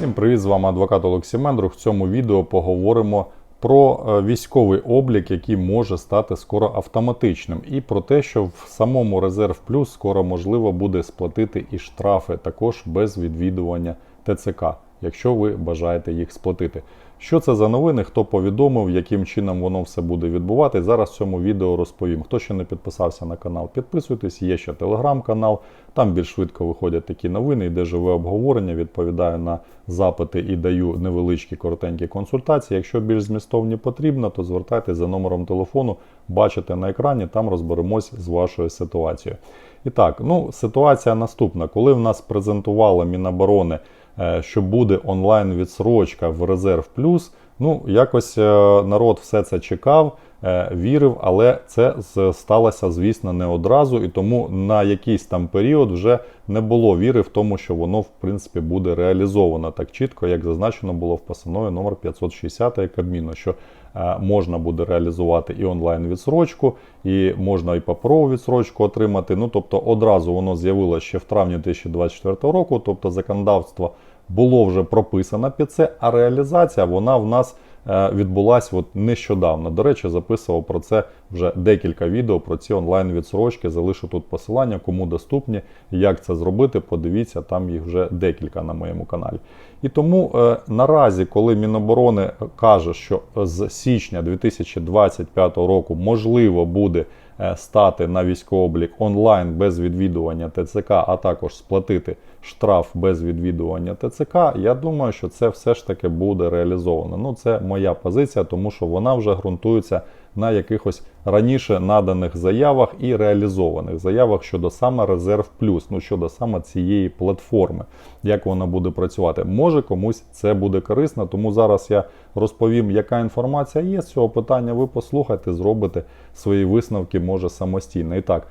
Всім привіт, з вами адвокат Олексій Мендрух. В цьому відео поговоримо про е, військовий облік, який може стати скоро автоматичним, і про те, що в самому Резерв Плюс скоро можливо буде сплатити і штрафи також без відвідування ТЦК, якщо ви бажаєте їх сплатити. Що це за новини? Хто повідомив, яким чином воно все буде відбувати? Зараз в цьому відео розповім. Хто ще не підписався на канал, підписуйтесь. Є ще телеграм-канал. Там більш швидко виходять такі новини, йде живе обговорення. Відповідаю на запити і даю невеличкі коротенькі консультації. Якщо більш змістовні потрібно, то звертайтеся за номером телефону, бачите на екрані, там розберемось з вашою ситуацією. І так, ну ситуація наступна. Коли в нас презентувала Міноборони, що буде онлайн відсрочка в резерв плюс, ну якось е, народ все це чекав. е, Вірив, але це сталося, звісно, не одразу, і тому на якийсь там період вже не було віри в тому, що воно в принципі буде реалізовано так чітко, як зазначено було в постанові номер 560 Кабміну, що е, можна буде реалізувати і онлайн відсрочку, і можна і паперову відсрочку отримати. Ну тобто одразу воно з'явилося ще в травні 2024 року. Тобто законодавство було вже прописано під це, а реалізація вона в нас е, відбулась от нещодавно. До речі, записував про це вже декілька відео про ці онлайн відсрочки. Залишу тут посилання, кому доступні, як це зробити. Подивіться, там їх вже декілька на моєму каналі. І тому е, наразі, коли Міноборони каже, що з січня 2025 року можливо буде стати на військовий онлайн без відвідування ТЦК, а також сплатити штраф без відвідування ТЦК, я думаю, що це все ж таки буде реалізовано. Ну, це моя позиція, тому що вона вже ґрунтується на якихось раніше наданих заявах і реалізованих заявах щодо саме Резерв Плюс, ну щодо саме цієї платформи, як вона буде працювати. Може комусь це буде корисно, тому зараз я розповім, яка інформація є з цього питання. Ви послухайте, зробите свої висновки, може самостійно. І так,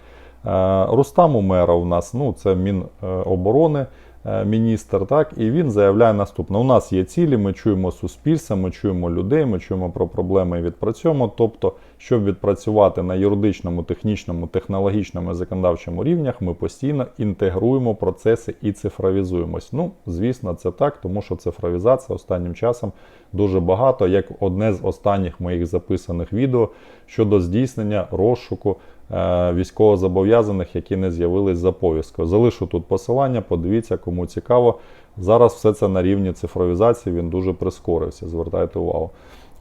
е, Рустам Умеров у нас, ну це Міноборони. Е, Міністр, так, і він заявляє наступне: у нас є цілі, ми чуємо суспільство, ми чуємо людей, ми чуємо про проблеми і відпрацьовуємо. Тобто, щоб відпрацювати на юридичному, технічному, технологічному і законодавчому рівнях, ми постійно інтегруємо процеси і цифровізуємось. Ну, звісно, це так, тому що цифровізація останнім часом дуже багато, як одне з останніх моїх записаних відео щодо здійснення розшуку е, військовозобов'язаних, які не з'явились за повісткою. Залишу тут посилання, подивіться, кому цікаво. Зараз все це на рівні цифровізації, він дуже прискорився. Звертайте увагу.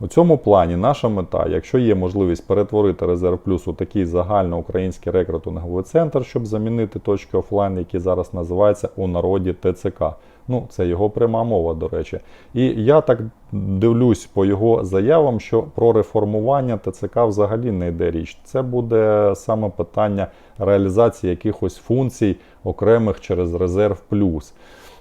У цьому плані наша мета, якщо є можливість перетворити резерв плюс у такий загальноукраїнський рекрутинговий центр, щоб замінити точки офлайн, які зараз називаються у народі ТЦК. Ну, це його пряма мова, до речі. І я так дивлюсь по його заявам, що про реформування ТЦК взагалі не йде річ. Це буде саме питання реалізації якихось функцій окремих через резерв плюс.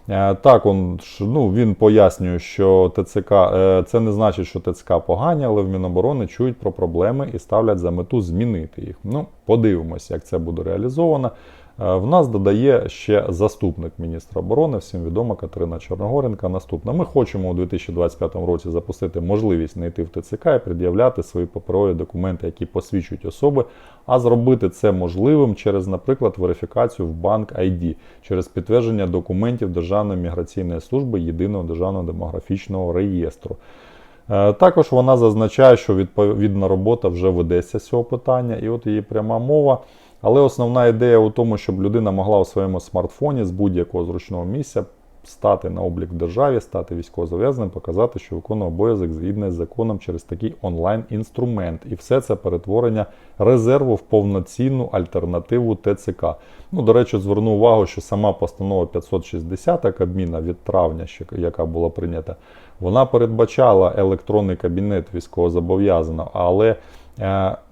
Е, Так, он, ну, він пояснює, що ТЦК е, це не значить, що ТЦК погані, але в Міноборони чують про проблеми і ставлять за мету змінити їх. Ну, подивимось, як це буде реалізовано. Е, В нас додає ще заступник міністра оборони, всім відома Катерина Чорногоренка. Наступна. Ми хочемо у 2025 році запустити можливість знайти в ТЦК і пред'являти свої паперові документи, які посвідчують особи, а зробити це можливим через, наприклад, верифікацію в банк ID, через підтвердження документів Державної міграційної служби єдиного державного демографічного реєстру. Е, Також вона зазначає, що відповідна робота вже ведеться з цього питання, і от її пряма мова. Але основна ідея у тому, щоб людина могла у своєму смартфоні з будь-якого зручного місця стати на облік в державі, стати військовозав'язаним, показати, що виконує обов'язок згідно з законом через такий онлайн-інструмент. І все це перетворення резерву в повноцінну альтернативу ТЦК. Ну, до речі, зверну увагу, що сама постанова 560 Кабміна від травня, яка була прийнята, вона передбачала електронний кабінет військовозобов'язаного, але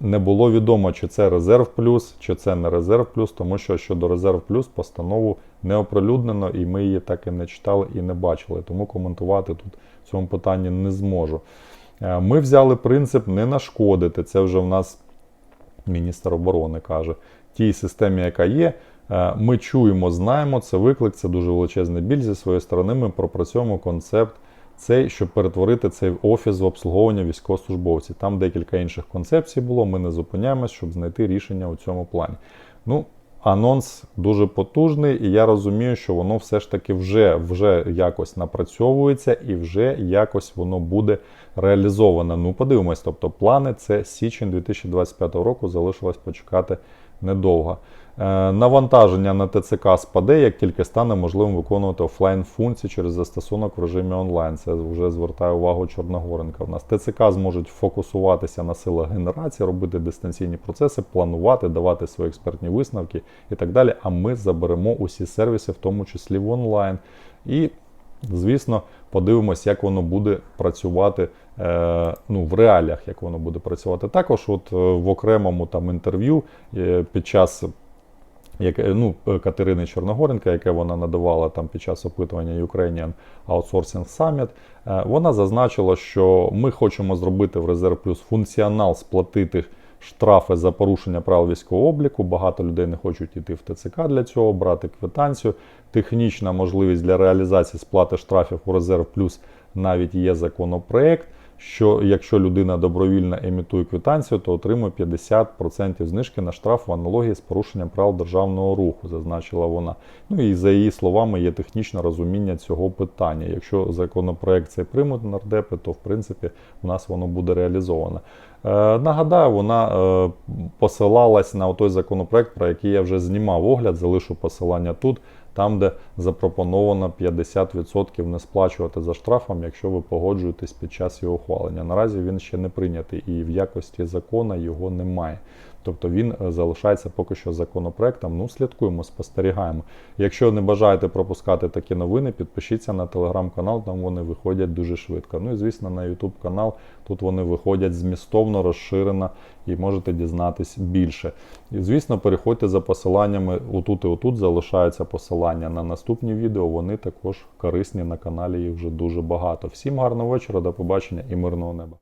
не було відомо, чи це резерв плюс, чи це не резерв плюс, тому що щодо резерв плюс постанову не оприлюднено, і ми її так і не читали і не бачили. Тому коментувати тут в цьому питанні не зможу. Е, Ми взяли принцип не нашкодити. Це вже в нас міністр оборони каже, тій системі, яка є. Е, Ми чуємо, знаємо, це виклик, це дуже величезний біль зі своєї сторони. Ми пропрацьовуємо концепт цей, щоб перетворити цей офіс в обслуговування військовослужбовців. Там декілька інших концепцій було. Ми не зупиняємось, щоб знайти рішення у цьому плані. Ну, анонс дуже потужний, і я розумію, що воно все ж таки вже, вже якось напрацьовується і вже якось воно буде реалізоване. Ну, подивимось, тобто плани це січень 2025 року, залишилось почекати недовго. Е, Навантаження на ТЦК спаде, як тільки стане можливим виконувати офлайн функції через застосунок в режимі онлайн. Це вже звертає увагу Чорногоренка. У нас ТЦК зможуть фокусуватися на силах генерації, робити дистанційні процеси, планувати, давати свої експертні висновки і так далі. А ми заберемо усі сервіси, в тому числі в онлайн. І Звісно, подивимось, як воно буде працювати е, ну, в реаліях, як воно буде працювати. Також, от е, в окремому там інтерв'ю е, під час яке, ну, Катерини Чорногоренка, яке вона надавала там під час опитування Ukrainian Outsourcing Summit, е, вона зазначила, що ми хочемо зробити в Резерв Плюс функціонал сплатити штрафи за порушення правил військового обліку. Багато людей не хочуть йти в ТЦК для цього, брати квитанцію. Технічна можливість для реалізації сплати штрафів у Резерв Плюс навіть є законопроект. Що якщо людина добровільно емітує квитанцію, то отримує 50% знижки на штраф в аналогії з порушенням правил державного руху, зазначила вона. Ну і за її словами є технічне розуміння цього питання. Якщо законопроект цей приймуть нардепи, то в принципі у нас воно буде реалізовано. Е, нагадаю, вона е, посилалась на той законопроект, про який я вже знімав огляд, залишу посилання тут, там, де запропоновано 50% не сплачувати за штрафом, якщо ви погоджуєтесь під час його ухвалення. Наразі він ще не прийнятий і в якості закона його немає. Тобто він е, залишається поки що законопроектом. Ну, слідкуємо, спостерігаємо. Якщо не бажаєте пропускати такі новини, підпишіться на телеграм-канал, там вони виходять дуже швидко. Ну і звісно, на YouTube канал. Тут вони виходять змістовно, розширено і можете дізнатись більше. І звісно, переходьте за посиланнями. Отут і отут залишаються посилання на наступні відео. Вони також корисні на каналі. Їх вже дуже багато. Всім гарного вечора, до побачення і мирного неба.